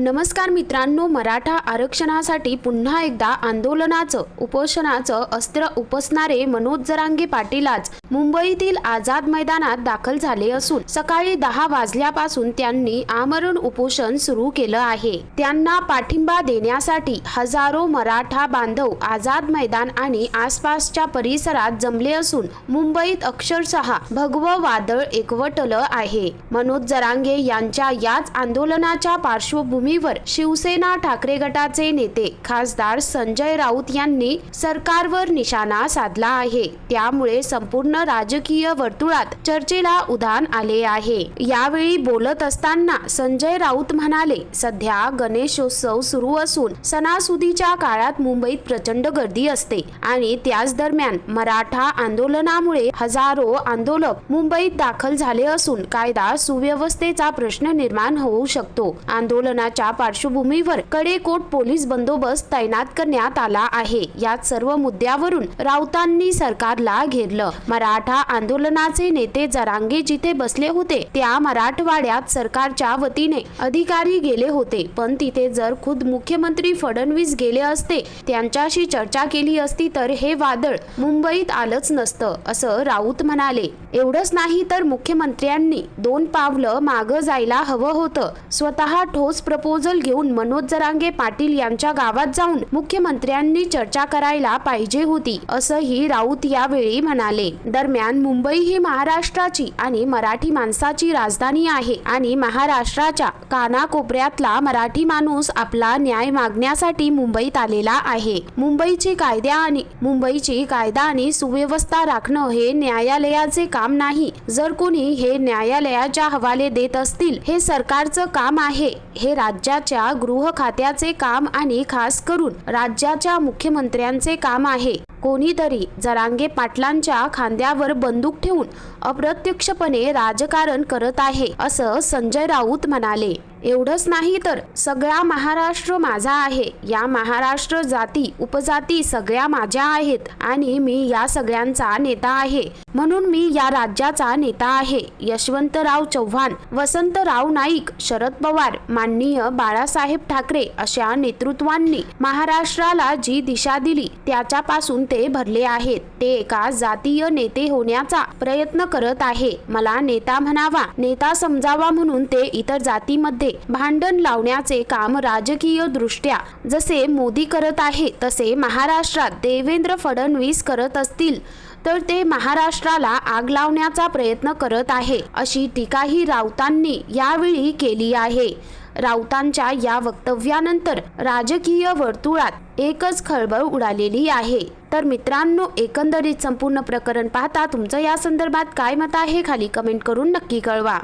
नमस्कार मित्रांनो मराठा आरक्षणासाठी पुन्हा एकदा आंदोलनाचं उपोषणाचं अस्त्र उपसणारे मनोज जरांगे पाटील आज मुंबईतील आझाद मैदानात दाखल झाले असून सकाळी दहा वाजल्यापासून त्यांनी आमरण उपोषण सुरू केलं आहे. त्यांना पाठिंबा देण्यासाठी हजारो मराठा बांधव आझाद मैदान आणि आसपासच्या परिसरात जमले असून मुंबईत अक्षरशः भगवं वादळ एकवटलं आहे. मनोज जरांगे यांच्या याच आंदोलनाच्या पार्श्वभूमी पार्श्वभूमीवर शिवसेना ठाकरे गटाचे नेते खासदार संजय राऊत यांनी सरकारवर निशाणा साधला आहे. त्यामुळे संपूर्ण राजकीय वर्तुळात चर्चेला उधाण आले आहे. यावेळी बोलत असताना संजय राऊत म्हणाले सध्या गणेशोत्सव सुरू असून सणासुदीच्या काळात मुंबईत प्रचंड गर्दी असते आणि त्याच दरम्यान मराठा आंदोलनामुळे हजारो आंदोलक मुंबईत दाखल झाले असून कायदा सुव्यवस्थेचा प्रश्न निर्माण होऊ शकतो. आंदोलनाच्या पार्श्वभूमीवर कडेकोट पोलीस बंदोबस्त तैनात करण्यात आला आहे. यात सर्व मुद्द्यावरून राऊतांनी सरकारला घेरलं. मराठा आंदोलनाचे नेते जरांगे जिथे बसले होते त्या मराठवाड्यात सरकारच्या वतीने अधिकारी गेले होते. पण तिथे जर खुद मुख्यमंत्री फडणवीस गेले असते त्यांच्याशी चर्चा केली असती तर हे वादळ मुंबईत आलंच नसतं असं राऊत म्हणाले. एवढंच नाही तर मुख्यमंत्र्यांनी दोन पावलं मागं जायला हवं होतं. स्वतः ठोस प्रपोजल घेऊन मनोज जरांगे पाटील यांच्या गावात जाऊन मुख्यमंत्र्यांनी चर्चा करायला पाहिजे होती असंही राऊत यावेळी म्हणाले. दरम्यान मुंबई ही महाराष्ट्राची आणि मराठी माणसाची राजधानी आहे आणि महाराष्ट्राच्या कानाकोपऱ्यातला मराठी माणूस आपला न्याय मागण्यासाठी मुंबईत आलेला आहे. मुंबईची कायद्या आणि मुंबईची कायदा आणि सुव्यवस्था राखणं हे न्यायालयाचे काम नाही. जर कोणी हे न्यायालयाच्या हवाले देत असतील हे सरकारचं काम आहे हे राज्याच्या गृह खात्याचे काम आणि खास करून राज्याच्या मुख्यमंत्र्यांचे काम आहे. कोणीतरी जरांगे पाटलांच्या खांद्यावर बंदूक ठेवून अप्रत्यक्षपणे राजकारण करत आहे असं संजय राऊत म्हणाले. एवढंच नाही तर सगळा महाराष्ट्र माझा आहे. या महाराष्ट्र जाती उपजाती सगळ्या माझ्या आहेत आणि मी या सगळ्यांचा नेता आहे. म्हणून मी या राज्याचा नेता आहे. यशवंतराव चव्हाण वसंतराव नाईक शरद पवार माननीय बाळासाहेब ठाकरे अशा नेतृत्वांनी महाराष्ट्राला जी दिशा दिली त्याच्यापासून ते भरले आहेत. ते एका जातीय नेते होण्याचा प्रयत्न करत आहे. मला नेता म्हणावा नेता समजावा म्हणून ते इतर जातीमध्ये भांडण लावण्याचे काम राजकीय दृष्ट्या जसे मोदी करत आहे तसे महाराष्ट्रात देवेंद्र फडणवीस करत असतील तर ते महाराष्ट्राला आग लावण्याचा प्रयत्न करत आहे अशी टीकाही राऊतांनी यावेळी केली आहे. राऊतांच्या या वक्तव्यानंतर राजकीय वर्तुळात एकच खळबळ उडालेली आहे. तर मित्रांनो एकंदरीत संपूर्ण प्रकरण पाहता तुमचं या संदर्भात काय मत आहे खाली कमेंट करून नक्की कळवा.